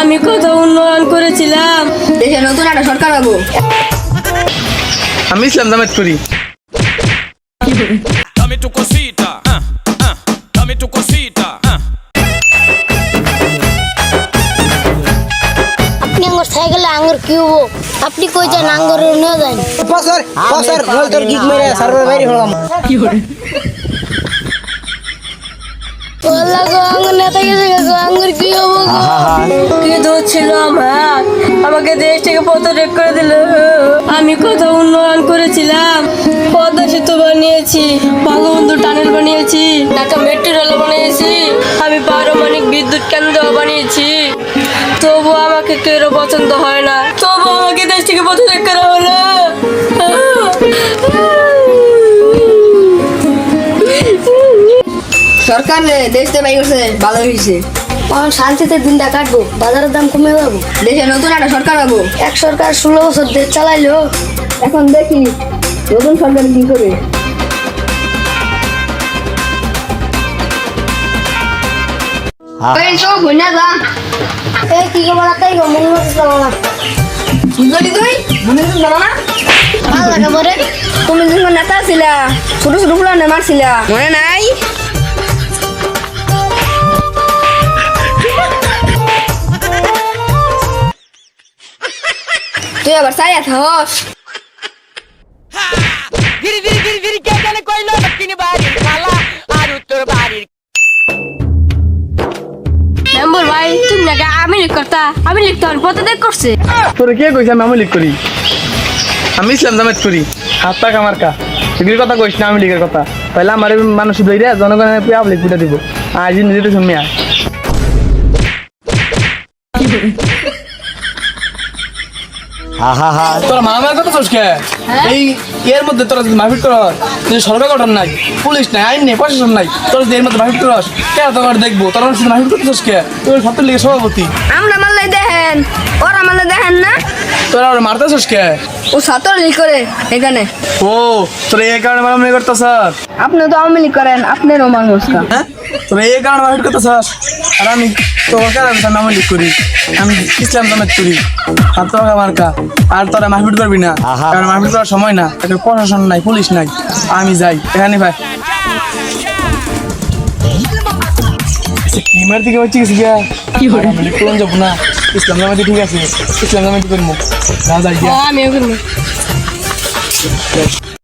আমি কত উন্নয়ন করেছিলাম। দেশে নতুন একটা সরকার হব আমি ইসলাম জামাত করি। Tu cosita, ah. আপনি আঙ্গুর সাইকেলে আঙ্গুর কি হব? আপনি কই যান আঙ্গুর নিয়ে যান। বছর বছর নল তোর গিগ মেরে সার্ভার বাইরে হলাম বললা গো আঙ্গুর নেতা গেছে গো আঙ্গুর কি হব কি দোষ ছিল আমার? আমাকে দেশ থেকে পদত্যাগ করে দিল। আমি কত উন্নয়ন করেছিলাম। পদ্মা সেতু বানিয়েছি বঙ্গবন্ধু টানেল বানিয়েছি ঢাকা মেট্রো রেল বানিয়েছি আমি পারমাণবিক বিদ্যুৎ কেন্দ্র বানিয়েছি। তবু আমাকে কেউ পছন্দ হয় না। তবু আমাকে দেশ থেকে পদত্যাগ সরকার রে, দেশ বাই করছে ভালো হয়েছে। এখন শান্তিতে দিনটা কাটবো বাজারের দাম কমে যাব। দেশে নতুন একটা সরকার হব এক সরকার ষোলো বছর দেশ চালাইলো এখন দেখি নতুন সরকার কি করে এই সব হই যা। এই কি খবর তাই গো মনে হচ্ছে যাব না বুঝলি তুই? মনে হচ্ছে জানো না ভালো লাগে বরে তুমি যখন নেতা ছিলা ছোট ছোট ফুলা নে মারছিলা মনে নাই? তুই আবার চাইয়া থাকস মেম্বর ভাই তুমি নাকি আমি লিখ করতা? আমি লিখতে হবে পদত্যাগ করছে। তোরে কে কইছে আমি আমলিক করি? আমি ইসলাম জামাত করি। হাত পাক আমার কা। এগুলির কথা কইস না আমি লিগের কথা। তাহলে আমার মানুষ দইরে জনগণের পুরো আবলিক পুটা দিব। আজ নিজে তো শুনমিয়া তোরা মারামারি কথা চোস কে? এই এর মধ্যে তোরা যদি মারপিট করস যদি সরকার গঠন নাই পুলিশ নাই আইন নেই প্রশাসন নাই তোরা যদি এর মধ্যে মারপিট করস কে তোর দেখব? তোরা যদি মারপিট করতে চোস কে তোর ছাত্র লীগের সভাপতি। আমরা মারলে দেখেন ওরা মারলে দেখেন না? তোরা ওরা মারতে চোস কে? ও লীগ করে এখানে। ও তোরা এই কারণে মারামারি করতে স্যার আপনি তো আওয়ামী লীগ করেন আপনারও মানুষ হ্যাঁ? তোরা এই কারণে মারপিট করতে স্যার আর আমি তোর কারণে আমি করি। আমি ইসলাম জামাত করি আর তোর আমার কা আর তোরা মারপিট করবি না। কারণ মারপিট করার সময় না একটা প্রশাসন নাই পুলিশ নাই। আমি যাই। এখানে ভাই। কি মারতে কি হচ্ছে কিছু গিয়া? কি আমি লিখ করুন যাব না। ইসলাম জামাতে ঠিক আছে ইসলাম জামাতে করব। না যাই গিয়া আমিও করব।